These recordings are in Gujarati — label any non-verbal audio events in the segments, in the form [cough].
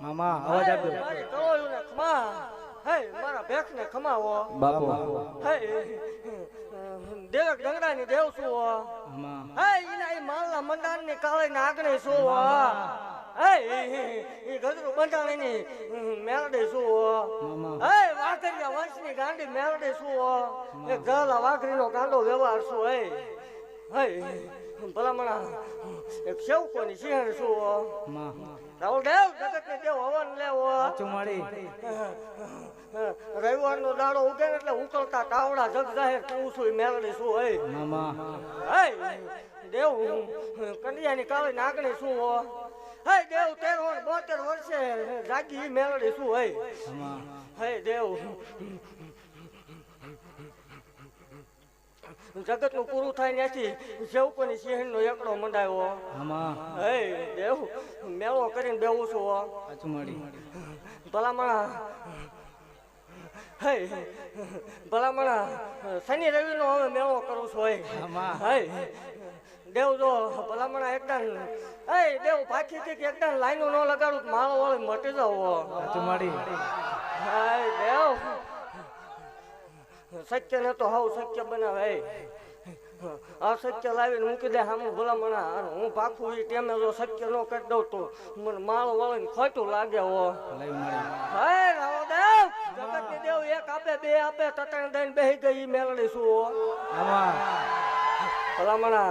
મામા અવાજ આપજો. મારી કળોયુંને ખમા. હે મારા ભેખને ખમાવો. બાપુ. હે દેવક ડંગરાની દેવ શું હો? ઈના ઈ માલના મંડાણની કાળી આગને શું હો? હે ઈ ગજરું બંધાણીની મેલડી શું હો? મામા. હે વાઘરિયા વંશની ગાંડી મેળડે શું હો? એક જલા વાઘરીનો ગાંડો વ્યવહાર શું હે? હે ભલામણા એક સેવકોની સિંહણ શું હો? મા રાહુલ દેવ જગતને દેવ હવન લેવો. ચુમાડી રવિવારનો દાડો ઉગે એટલે ઉકળતા કાવડા જગ જાહેર તું છું ઈ મેલડી શું હોય મામા. હે દેવ કન્યાની કાળી નાગણી શું હો. હે દેવ તેર ને બોતેર વર્ષે જાગી ઈ મેલડી શું હોય હે દેવ. જગતનું પૂરું થાય ત્યાંથી સેવકોની સિંહણનો એકડો મંડાયો. હે દેવ મેળો કરીને બેવું છું. ભલામણા હે ભલામણા શનિ રવિનો હવે મેળો કરું છું હે. દેવ જો ભલામણા એકદમ એ દેવ પાછી થી કે એકદમ લાઈનો ન લગાડું મારો માળો વાળો મટી જાવ ચુમાડી દેવ. સત્ય ને તો હાવ સત્ય બનાવે. અસત્ય લાવીને મૂકી દે સામું ભલામણા. હું પાકું એ ટેમે જો સત્ય ન કરી દઉં તો મને માળ વળીને ખોટું લાગે હો. હે રાવદેવ જગતની દેવ એક આપે બે આપે તટણ દઈને બેહી ગઈ મેળડી શું ભલામણા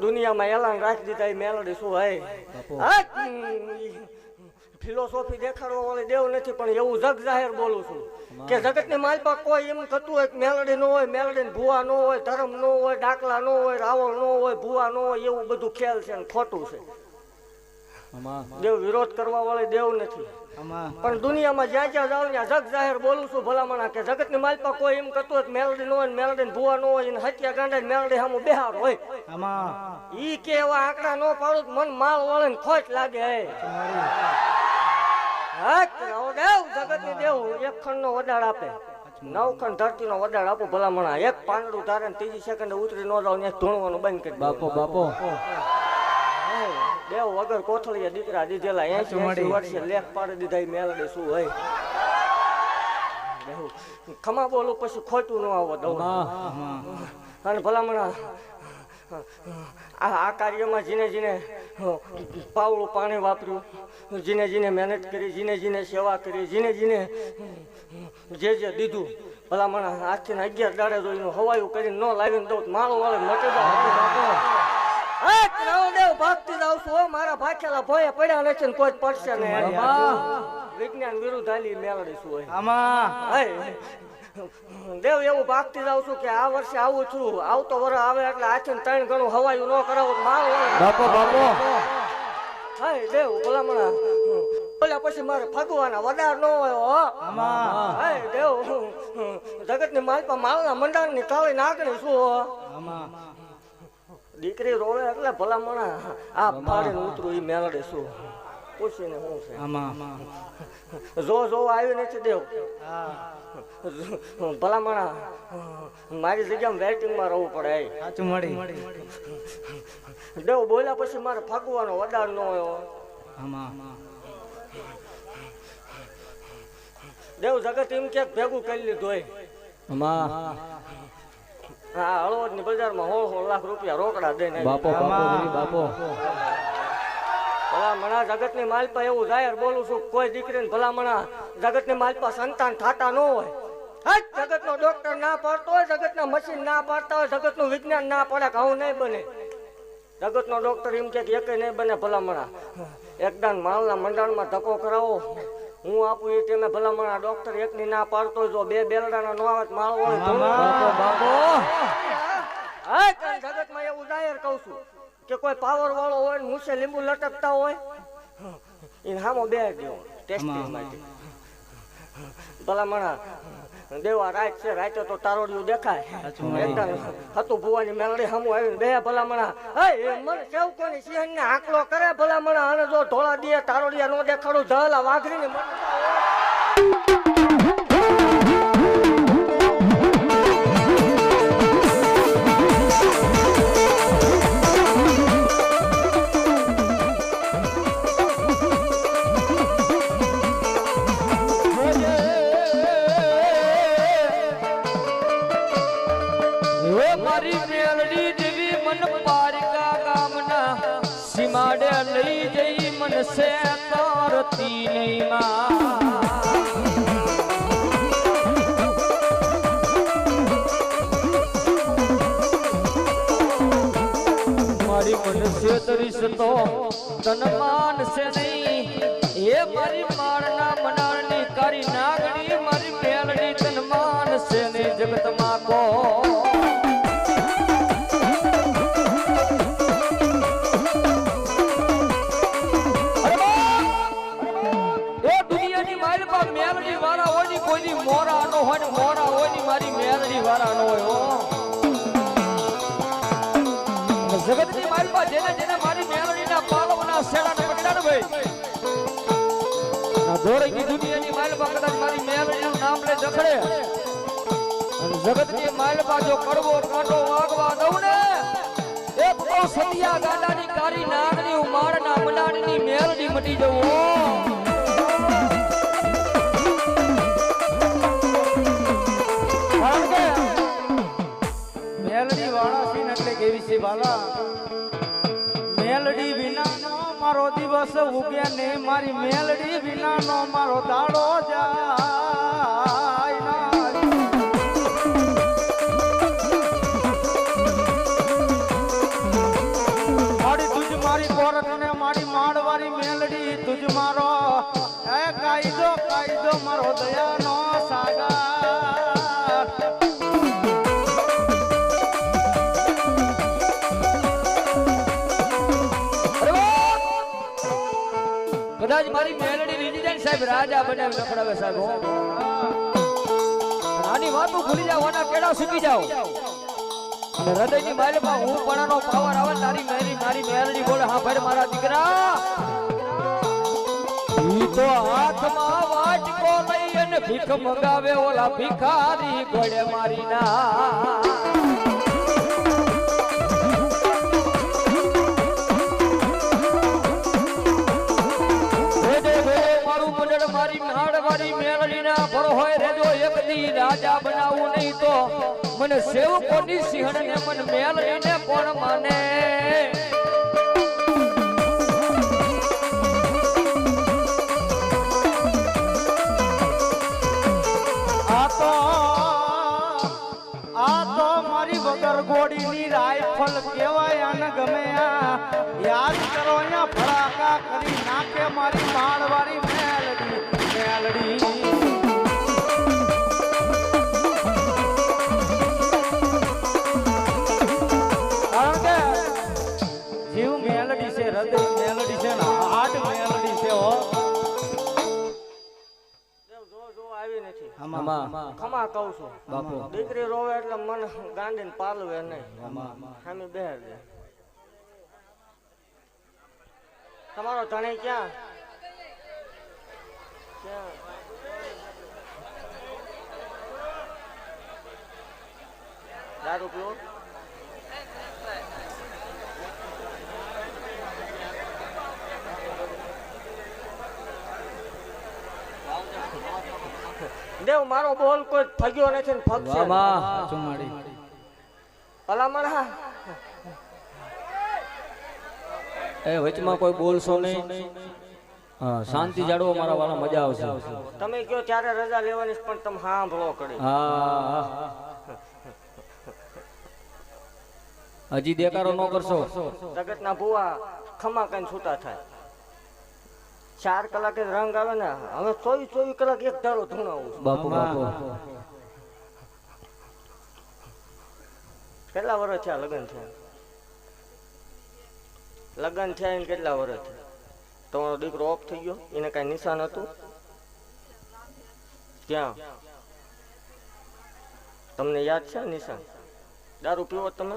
દુનિયામાં એલાન રાખી દીધા એ મેળડી શું હે? ફિલોસોફી દેખાડવા વાળી દેવ નથી પણ એવું જગ જાહેર બોલું છું. કે જગતની માલપા કોઈ એમ થતું હોય મેલડી ન હોય મેલડી ભૂવા ન હોય ધર્મ ન હોય ડાકલા ન હોય રાવણ ન હોય ભૂવા ન હોય એવું બધું ખેલ છે ખોટું છે. દેવ વિરોધ કરવા વાળી દેવ નથી. પણ દુનિયામાં જ્યાં જ્યાં જાઉં ત્યાં જગ જાહેર બોલું છું ભલામણા કે જગતની માલપા કોઈ એમ કરતું હોય મેલડી ન હોય મેલડી ભૂવા ન હોય ને હત્યા ગાંડા મેલડી સામું બેહાર હોય. ઈ કે એવા આંકડા ન પાડું મન માલ વળે ખોટ લાગે. જગતની દેવ એક ખંડનો વડાડ આપે. નવ ખંડ ધરતીનો વડાડ આપો ભલામણા. એક પાંદડું ધારે ત્રીજી સેકન્ડ ઉતરી ન જાવ ત્યાં ધૂણવાનું બંધ કરી બાપો બાપો. દેવ વગર કોથળીએ દીકરા દીધેલા એસી એસી વર્ષે લેખ પાડી દીધા મેલડે શું હોય? ખમા બોલું પછી ખોટું ન આવો દઉં. અને ભલામણા આ આ કાર્યમાં જીને જીને પાવળું પાણી વાપર્યું. જીને જીને મહેનત કરી જીને જીને સેવા કરી જીને જીને જે જે દીધું. ભલામણા આજથી ને અગિયાર દાડે જોઈને હવાયું કરીને ન લાવીને દઉં માળો વાળે મટી જાવ એ રાવદેવ ભાગતી જાવ છું મારા ભાખેલા ભોય પડ્યા નથી કોઈ પડશે ને વિજ્ઞાન વિરુદ્ધ હાલી મેળવીશું હોય હે, દેવ એવું ભાગતી જાઉં છું કે આ વર્ષે આવું છું. આવતો વર આવે એટલે આથી ને ત્રણ ગણું હવાયું ન કરાવું મારું. બાપો બાપો. હાય દેવ ભલામણા. બોલ્યા પછી મારે ફગવાના વડાર ન હોય હો. હાય દેવ. જગતની માલપા માલના મંડાણની કાળી નાગણી શું હો. દીકરી રોવે એટલે ભલામણા. આ ફાડીને ઉતરું એ મેળડે શું પૂછીને શું છે? [laughs] જો જો આવ્યો નથી દેવ. ભલા [laughs] ભલામણા મારી જગ્યામાં વેટિંગમાં રહેવું પડે સાચું મળી. દેવ બોલ્યા પછી મારે ફાગવાનો વડાર ન હોય દેવ જગત એમ ક્યાંક ભેગું કરી લીધું હોય હા હળવદની બજારમાં હોળ હોળ લાખ રૂપિયા રોકડા દઈને બાપો બાપો બાપો. ભલામણા જગતની માલપા એવું જાહેર બોલું છું કોઈ દીકરીને ભલામણા જગતની માલપા સંતાન થતા ન હોય. જગત નો ડોક્ટર ના પાડતો હોય જગત ના મશીન ના પાડતા હોય જગતનું વિજ્ઞાન ના પડે કે આવું નહીં બને. જગત નો ડોક્ટર એમ કે એક નહીં બને ભલામણા. એકદમ માલના મંડાણમાં ધક્કો કરાવો. હું આપું એ ટાઈમે ભલામણા ડોક્ટર એક ની ના પાડતો જો બે બેલડાના નો આવે માળો હોય જગતમાં એવું જાહેર કહું છું. કે કોઈ પાવર વાળો હોય ને મૂછે લીંબુ લટકતા હોય એને હામો બે ગયો ટેસ્ટિંગ માટે. ભલામણા દેવા રાત છે રાતે તો તારોડિયું દેખાય. હતું ભુવાની મેલડી હમું આવીને બે ભલામણા હે મને સેવકોની સિંહ ને આંકડો કરે? ભલામણા અને જો ધોળા દીએ તારોડિયા નો દેખાડું ધલા વાઘરીને મટી મારી મનસે તરીશ તો તન માનશે નહીં. એ મારી માળના મનાળની કારી નાગણી મારી મેલડી તન માનશે નહીં. જગતમાં કો ધોળકી દુનિયાની માલપા કદાચ મારી મેલડીનું નામ લે જખડે. અને જગતની માલપા જો કડવો, કાંટો વાગવા દઉં ને, એક તો સતિયા ગાડાની કારી નાગની ઉમાડના મનાડની મેલડી મટી જવું દિવસ ઉગે ને મારી મેલડી વિનાનો મારો દાડો જાય. કદાચ મારી મેલડી લીધી જાય સાહેબ, રાજા બનાવી નખડાવે સાહેબ નાની વાતો ભૂલી જાઓ, આના કેડા સૂકી જાવ હૃદયની માલમાં હું પણાનો પાવર આવે, તારી મેરી, મારી મેલડી બોલે, હા ભાઈ, મારા દીકરા. ઈ તો હાથમાં વાટકો લઈ અને ભીખ મગાવે ઓલા ભિખારી ગોળે મારી ના. ભરો હોય રેજો એક દી રાજા બનાવું નહીં તો મને સેવકોની સિંહણ ને મન મેળડીને કોણ માને? તો, આ તો મારી વગર ગોળીની રાઇફલ કહેવાય આને ગમે યાદ કરો અહીંયા ફડાકા કરી નાખે મારી માળવાળી ખમા કહું છું. દીકરી રોવે એટલે મન ગાંડીને પાલવે નહીં. સામે દે તમારો ધણી ક્યાં? ક્યાં? દારૂ પીવો? દેવ મારો બોલ કોઈ ફગ્યો નથી ને ફગશે વાહ ચુમાડી. અલામણા એ વચમાં કોઈ બોલશો નહીં. હા શાંતિ જાળવો મારા વાળા મજા આવશે. તમે કયો ત્યારે રજા લેવાની પણ તમે સાંભળો કરી હા હજી દેકારો ન કરશો. જગતના ભુવા ખમા કઈ છૂટા થાય. ચાર કલાકે રંગ આવે ને હવે ચોવીસ ચોવીસ કલાક એક ધારો ધૂણાવું છું. બાપુ બાપુ. કેટલા વર્ષ થયા લગ્ન થયા? લગ્ન થયા એને કેટલા વર્ષ થયા? તમારો દીકરો ઓફ થઈ ગયો એને કઈ નિશાન હતું? ક્યાં? તમને યાદ છે નિશાન? દારૂ પીવો તમે?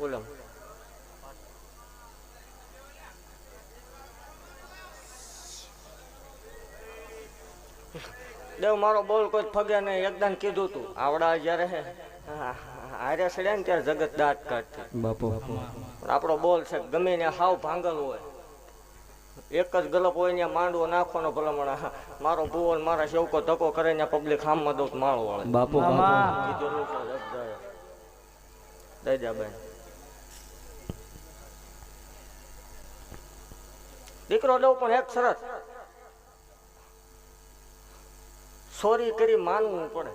બોલો [laughs] દેવ મારો બોલ કોઈ ફગે નહીં. એકદમ કીધું તું. આવડા જ્યારે હે. [laughs] હારે સડ્યા ને ત્યારે જગત દાંત કાઢતી. બાપુ. આપણો બોલ છે ગમે ને હાવ ભાંગલ હોય. એક જ ગલપ હોય ને માંડવો નાખવાનો ભલામણ. [laughs] મારો ભૂવો મારા સેવકો ધક્કો કરે ને પબ્લિક હામમાં દઉં માળો વાળે. બાપુ કીધું દઈ જા છે દીકરો દઉં પણ એક શરત. સોરી કરી માનવું પડે.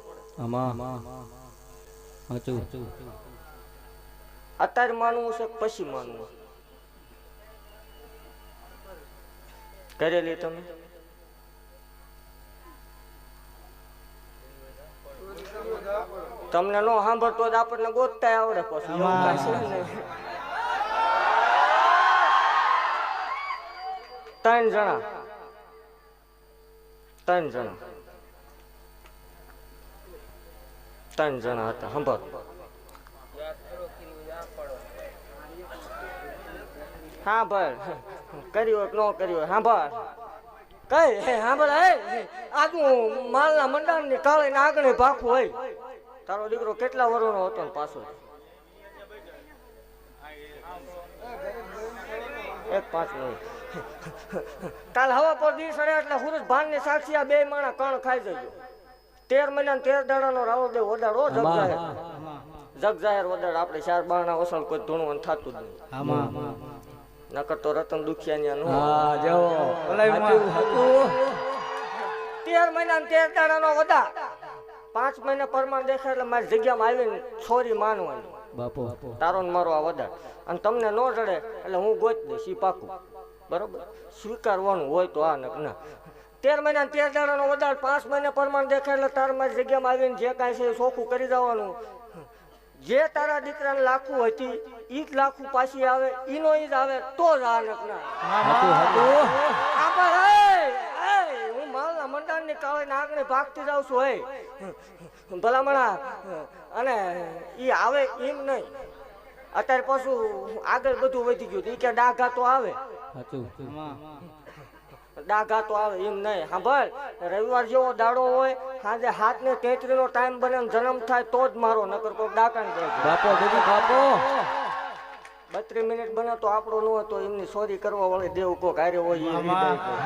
અત્યારે માનવું છે પછી માનવું કરેલી તમે? તમને નો સાંભળતો જ આપણને ગોતતા આવડે પછી એવું કાંઈ છે નહીં. ત્રણ જણા. ત્રણ જણા. ત્રણ જણા હતા સંભાળ હા, ભાઈ. કર્યો ન કર્યો સાંભળ કઈ? હે સાંભળ હે. આજનું માલના મંડાણની કાળે ને આગળ ભાખું હોય. તારો દીકરો કેટલા વર્ષનો હતો ને પાછો? એક પાંચ મિનિટ. કાલ હવા પર દિવસ અડે એટલે હુરુજ ભાન ને સાક્ષી આ બે માણા કણ ખાઈ જજો. તેર મહિના તેર દાડાનો રાવળ દેવ વડાડો જગ જાહેર જગ જાહેર વડાડ આપણે ચાર બાણા વસલ કોઈ ધૂણું થતું જ નહીં. નકર તો રતન દુખિયા નો હા તેર મહિના ને તેર દાડાનો વધા પાંચ મહિના પરમાણ દેખાય એટલે મારી જગ્યામાં આવીને છોરી માનવાની. બાપુ. તારો ને મારો આ વડા અને તમને ન જડે એટલે હું ગોત દઈશ ઈ પાકું. બરોબર? સ્વીકારવાનું હોય તો આ નક ના. તેર મહિના તેર દાડાનો વધારે પાંચ મહિના પરમાણ દેખાય એટલે તાર મારી જગ્યામાં આવીને જે કાંઈ છે એ ચોખ્ખું કરી દેવાનું. જે તારા દીકરાને લાખું હતી ઈ જ લાખું પાછી આવે ઈનો ઈ જ આવે તો જ આ નક ના. સાચું સાચું આભાર, એય, એય, હું માલના મંડાણની કાળે નાગને ભાગતી જાઉં છું હે. ભલામણા અને ઈ આવે એમ નહીં. અત્યારે પાછું આગળ બધું વધી ગયું ઈ કે ડાઘા તો આવે. ડાઘા તો આવે એમ નહીં. સાંભળ રવિવાર જેવો દાડો હોય સાંજે હાથ ને તેત્રી નો ટાઈમ બને જન્મ થાય તો જ મારો નકર કોઈ ડાકા બાપો દીદી બાપો. બત્રીસ મિનિટ બને તો આપણો ન હોય તો એમની સોરી કરવા વાળી દેવ કોક હારે હોય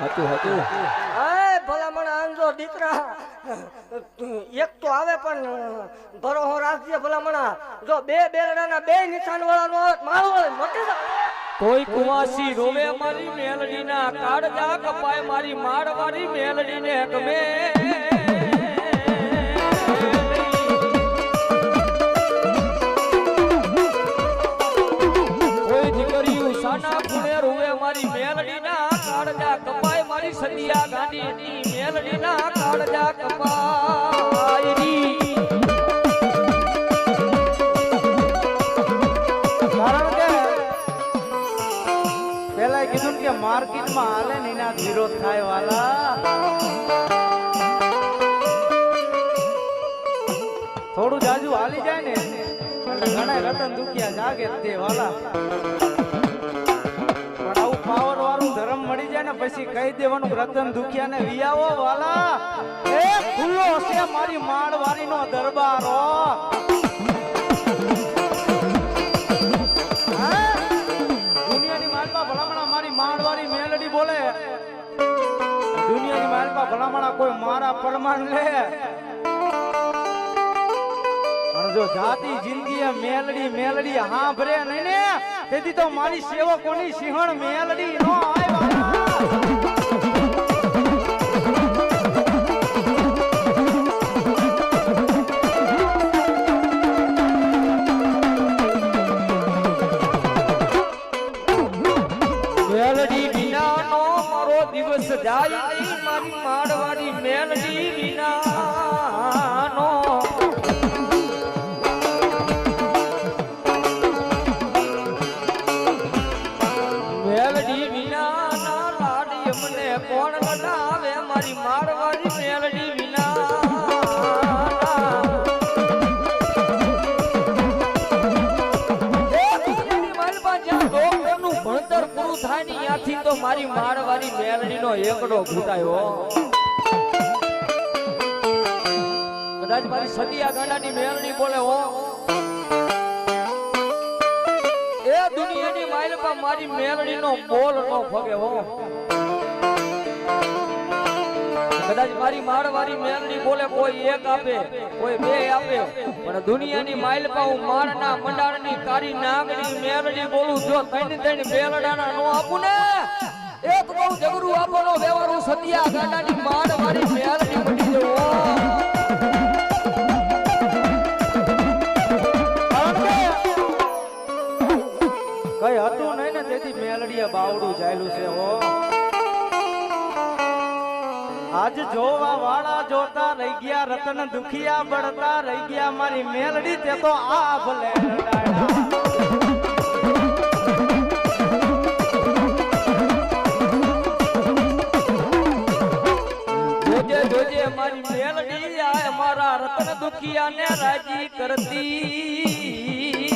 હતું એ ભલામણ આંજો દીકરા. એક તો આવે પણ ભરોહો રાખજે ભલામણા. જો બે બેરડાના બે નિશાન વાળા નો મારો મટી જાય કોઈ કુવાસી રોવે મારી મેલડી ના કાળજા કપાય મારી માર મારી મેલડી ને ગમે. કોઈ દીકરી સાના ખૂણે રોવે મારી મેલડી ના કાળજા કપાય મારી સદિયા ની મેલડી ના કાળજા કપાયરી કારણ કે પેલા કીધું કે માર્કેટમાં હાલે ને એના વિરોધ થાય વાલા. થોડું જાજુ હાલી જાય ને ઘણા રતન દુખિયા જાગે તે વાલા. મળી જાય ને પછી કહી દેવાનું, રતન દુખિયા ને વિયાવો વાલા. એ ખુલ્લો હશે મારી માળવારી નો દરબારો મેલડી મારા પરમાન લે. જો જાતિ, જિંદગી મેલડી મેલડી હા ભરે નહીં તેથી તો મારી સેવકોની સિંહણ મેલડી નો આવ્યા જાય મારી માડવાડી મેલડી વિનાનો. મેલડી મને કોણ લડાવે મારી માડવાડી મેલડી વિના? ભણતર પૂરું થાય ને ત્યાંથી તો મારી માળવાળી મેલડીનો એકડો ઘૂંટાયો. કદાચ મારી સદિયા ગાંડાની મેલડી બોલે હો. એ દુનિયાની માઇલમાં મારી મેલડીનો બોલ નો ફગે હો. કદાચ મારી માળવારી મેરડી બોલે કોઈ એક આપે, કોઈ બે આપે, પણ દુનિયાની માઈલ પાઉ માળના મંડાળની કારી નાગની મેરડી બોલું, જો ત્રણ ત્રણ બેલડાના નો આપું ને, એક બહુ જગરું આપવાનો વ્યવહાર સતિયા ગાડાની માળવારી મેરડી પડી જવો કઈ હતું નહીં ને, તેથી મેલડીએ બાવડું જાયેલું છે, હો. આજ જોવા વાળા જોતા રહી ગયા, રતન દુખિયા બળતા રહી ગયા, મારી મેલડી તે તો આ ભલે રડાયા. જોજે મારી રતન દુખિયા ને રાજી કરતી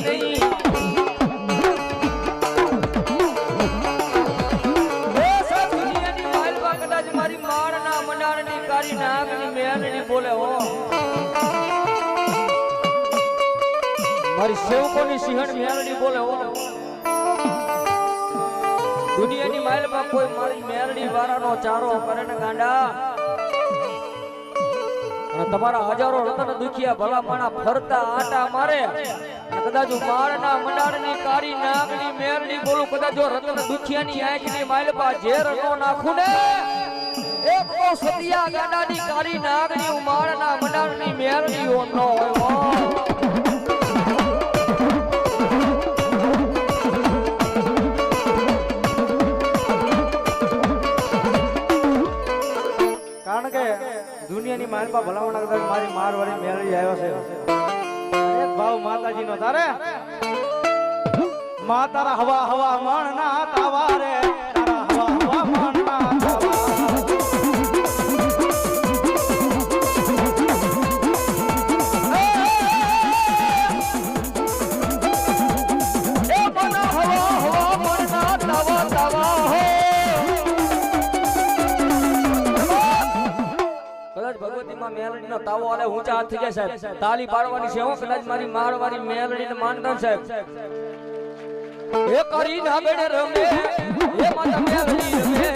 નહીં મનાળની કારી નાગની મેરણી બોલે હો. મારી સેવકોની સિંહણ મેરણી બોલે હો. દુનિયાની માલમાં કોઈ મારી મેરડી વાળાનો ચારો કરે ને ગાંડા. અને તમારા હજારો રતન દુખિયા ભલા માણા ફરતા આટા મારે. કદાચ માળના મંડાળની કારી નાગની મેરડી બોલું કદાચ જો રતન દુખિયાની આંખની માલપા ઝેર નો નાખું ને એક સતિયા ગાડાની કારી નાગની હું માળના મેરની ઓનો હોય. કારણ કે દુનિયાની માલપા ભલામણ કરતા મારી મારવાળી મેળવી આવ્યો છે. ભાવ માતાજી નો તારે મા તારા હવા હવા માણના તાવા રે મેલડીનો તાવો આલે ઊંચા હાથ થઈ જાય સાહેબ. તાલી પાડવાની છે, હું, કદાચ મારી મારવાળી મેલડીને માનતા સાહેબ. એ કરી ના બેડે રમે, એ માતા મેલડી રમે,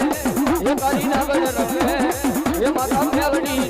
એ કરી ના બેડે રમે, એ માતા મેલડી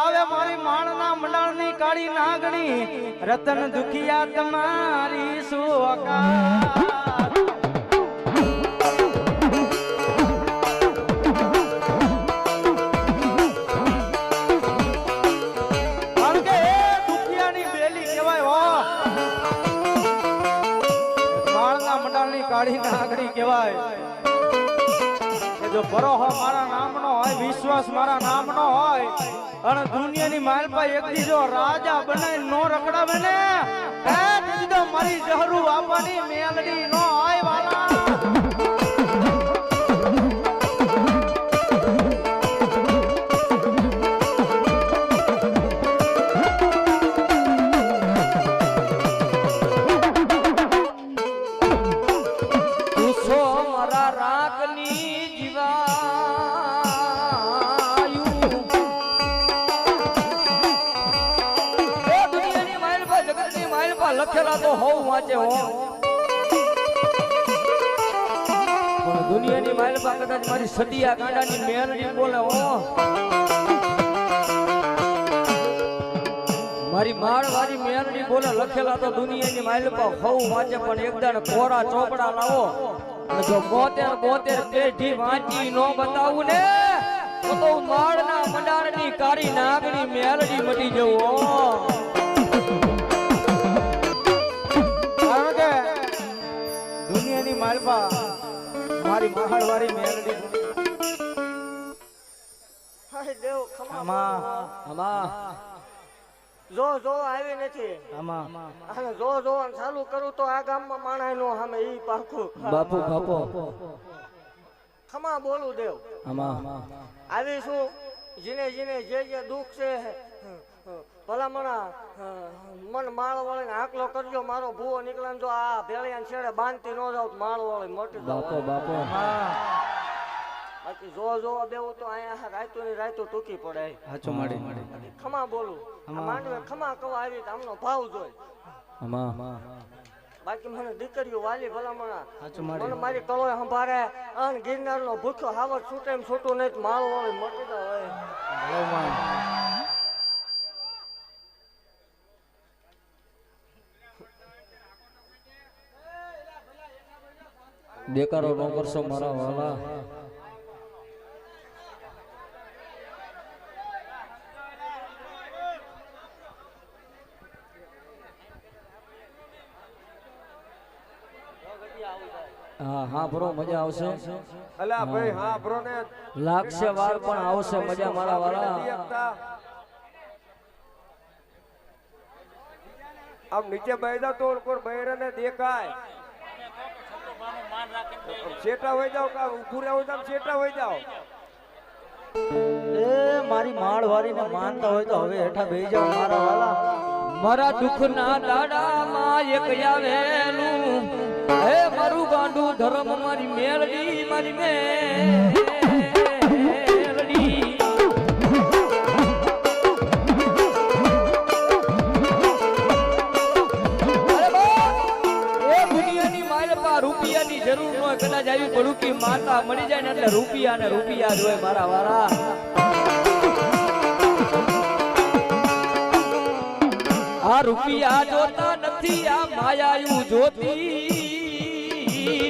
આવે મારી માણના મંડળની કાળી નાગણી. રતન દુખિયા તમારી સુકા કાળી નાગણી કહેવાય. જો બરોહો મારા નામનો હોય, વિશ્વાસ મારા નામનો હોય અને દુનિયાની માલપા એક દીધો રાજા બનાવી નો રખડાવે ને દીદો મારી જહરું આપવાની મેલડી નો હોય. કદાચ મારી સદિયા ગાંડાની મેલડી બોલે ઓ મારી માળવારી મેલડી બોલે, લખેલા તો દુનિયાની માઇલ પર હોવ વાંચે, પણ એકદમ કોરા ચોપડા લાવો. જો બોતેર બોતેર પેઢી વાંચી નો બતાવું ને, તો માળના મંડાણની કાળી નાગની મેલડી મટી જવું મારી મહાળવારી મેલડી હાય. દેવ ખમા આમાં જો જો આવી નથી. આમાં. અને જો જો ચાલુ કરું તો આ ગામમાં માણાય નો સામે ઈ પાખું બાપુ બાપો. ખમા બોલું દેવ. આમાં. આવી શું જીને જીને જે જે દુઃખ છે ભલામણા મન માળ વાળીને આકલો કરજો મારો ભૂવો નીકળે જો આ ભેળિયા છેડે બાંધતી ન જાવ તો માળ વાળી મોટી બાપો બાપો. બાકી જો જો દેવું તો અહીંયા રાયતું ની રાયતું ટૂંકી પડે. હાચું માડી ખમા બોલું. માંડવે ખમા કવા આવી તો આમનો ભાવ જોઈ બાકી મને દીકરીઓ વાલી ભલામણા. મને મારી કળો સંભાળે. અન ગિરનાર નો ભૂખ્યો હાવર છૂટે એમ છૂટું નહીં માળો વાળી મોટી હોય દેકારો ન કરશો મારા વાલા. હા હા બ્રો મજા આવશે. અલા ભાઈ હા બ્રો ને લાગશે વાર પણ આવશે મજા મારા વાળા આમ નીચે જાવ તો કોઈ બહેરાને દેખાય. શેટા હોય જાવ કા ઉભું રહેવું જાવ હોય જાવ એ મારી માળવારી ને માનતા હોય તો હવે હેઠા બેસી જાવ મારા વાલા. મારા દુઃખના દાડામાં એક આવેલું. હે મારું ગાંડું ધર્મ મારી મેળવી મારી મેલડી ન કદાચ આવી બળુકી માતા મળી જાય ને એટલે રૂપિયા ને રૂપિયા જ હોય મારા વાળા આ રૂપિયા જોતા નથી, આ માયાયું જોતી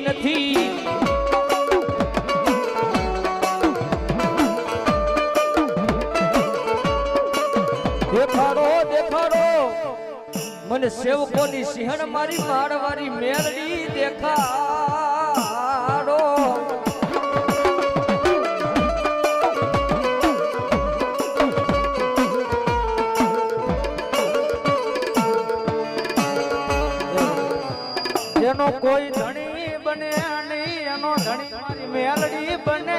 નથી. દેખાડો દેખાડો. મને સેવકોની સિંહણ મારી માળવારી મેળવી દેખાડો કોઈ ધણી બને નહીં એનો ધણી મારી મેલડી બને.